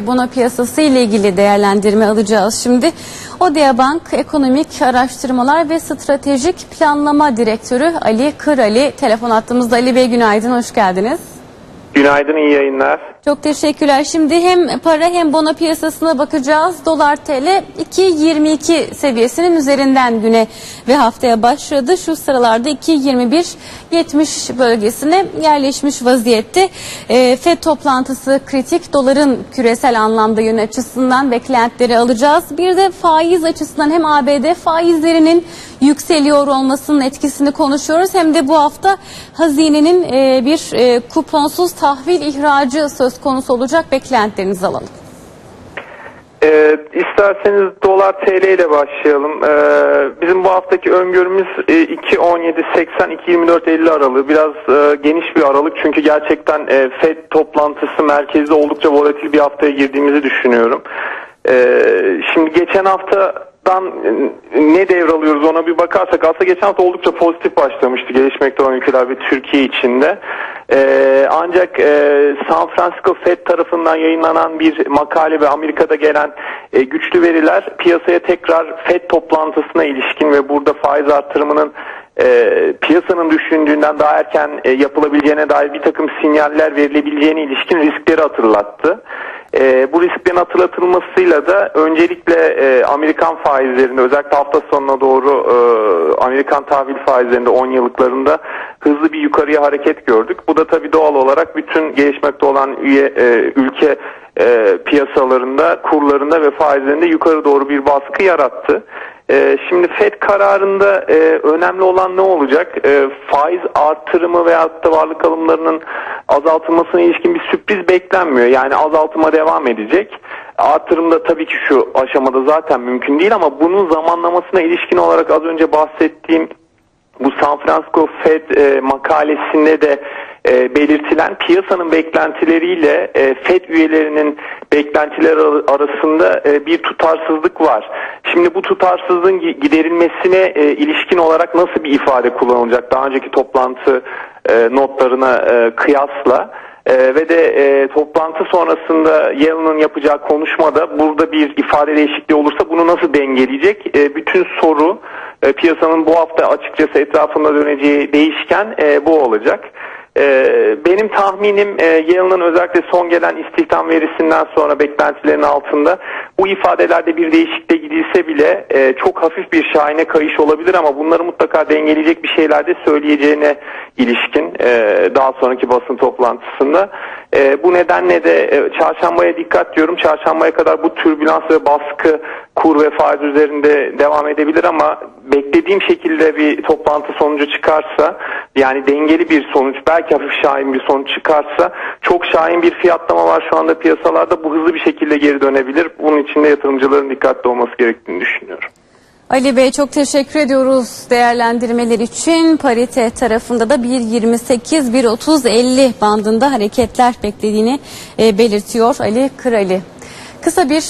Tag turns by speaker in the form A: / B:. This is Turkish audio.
A: Bono piyasası ile ilgili değerlendirme alacağız şimdi. Odea Bank Ekonomik Araştırmalar ve Stratejik Planlama Direktörü Ali Kırali telefon attığımızda. Ali Bey günaydın, hoş geldiniz.
B: Günaydın, iyi yayınlar.
A: Çok teşekkürler. Şimdi hem para hem bono piyasasına bakacağız. Dolar TL 2.22 seviyesinin üzerinden güne ve haftaya başladı. Şu sıralarda 2.21.70 bölgesine yerleşmiş vaziyette. E, FED toplantısı kritik. Doların küresel anlamda yön açısından beklentileri alacağız. Bir de faiz açısından hem ABD faizlerinin yükseliyor olmasının etkisini konuşuyoruz. Hem de bu hafta hazinenin e, bir e, kuponsuz tahvil ihracı söz konusu olacak. Beklentilerinizi alalım.
B: Ee, isterseniz dolar TL ile başlayalım. Ee, bizim bu haftaki öngörümüz e, 2.17.80-2.24.50 aralığı. Biraz e, geniş bir aralık çünkü gerçekten e, FED toplantısı merkezde oldukça volatil bir haftaya girdiğimizi düşünüyorum. Ee, şimdi geçen haftadan ne devralıyoruz ona bir bakarsak aslında geçen hafta oldukça pozitif başlamıştı gelişmekte olan ülkeler ve Türkiye içinde. Ee, ancak e, San Francisco Fed tarafından yayınlanan bir makale ve Amerika'da gelen e, güçlü veriler piyasaya tekrar Fed toplantısına ilişkin ve burada faiz artırımının e, piyasanın düşündüğünden daha erken e, yapılabileceğine dair bir takım sinyaller verilebileceğine ilişkin riskleri hatırlattı. E, bu risklerin hatırlatılmasıyla da öncelikle e, Amerikan faizlerinde özellikle hafta sonuna doğru e, Amerikan tahvil faizlerinde 10 yıllıklarında hızlı bir yukarıya hareket gördük. Bu da tabii doğal olarak bütün gelişmekte olan üye e, ülke e, piyasalarında, kurlarında ve faizlerinde yukarı doğru bir baskı yarattı. E, şimdi FED kararında e, önemli olan ne olacak? E, faiz artırımı veyahut da varlık alımlarının azaltılmasına ilişkin bir sürpriz beklenmiyor. Yani azaltıma devam edecek. Artırımda tabii ki şu aşamada zaten mümkün değil ama bunun zamanlamasına ilişkin olarak az önce bahsettiğim bu San Francisco Fed e, makalesinde de e, belirtilen piyasanın beklentileriyle e, Fed üyelerinin beklentileri arasında e, bir tutarsızlık var. Şimdi bu tutarsızlığın giderilmesine e, ilişkin olarak nasıl bir ifade kullanılacak daha önceki toplantı e, notlarına e, kıyasla? E, ve de e, toplantı sonrasında Yalın'ın yapacağı konuşmada burada bir ifade değişikliği olursa bunu nasıl dengeleyecek? E, bütün soru e, piyasanın bu hafta açıkçası etrafında döneceği değişken e, bu olacak. Ee, benim tahminim e, Yale'ın özellikle son gelen istihdam verisinden sonra beklentilerin altında bu ifadelerde bir değişikliğe gidilse bile e, çok hafif bir şahine kayış olabilir ama bunları mutlaka dengeleyecek bir şeyler de söyleyeceğine ilişkin e, daha sonraki basın toplantısında. E, bu nedenle de e, çarşambaya dikkat diyorum. Çarşambaya kadar bu türbülans ve baskı kur ve faiz üzerinde devam edebilir ama beklediğim şekilde bir toplantı sonucu çıkarsa yani dengeli bir sonuç belki hafif şahin bir sonuç çıkarsa çok şahin bir fiyatlama var şu anda piyasalarda bu hızlı bir şekilde geri dönebilir. Bunun için de yatırımcıların dikkatli olması gerektiğini düşünüyorum.
A: Ali Bey çok teşekkür ediyoruz değerlendirmeler için. Parite tarafında da 1.28-1.30-50 bandında hareketler beklediğini belirtiyor Ali Kırali. Kısa bir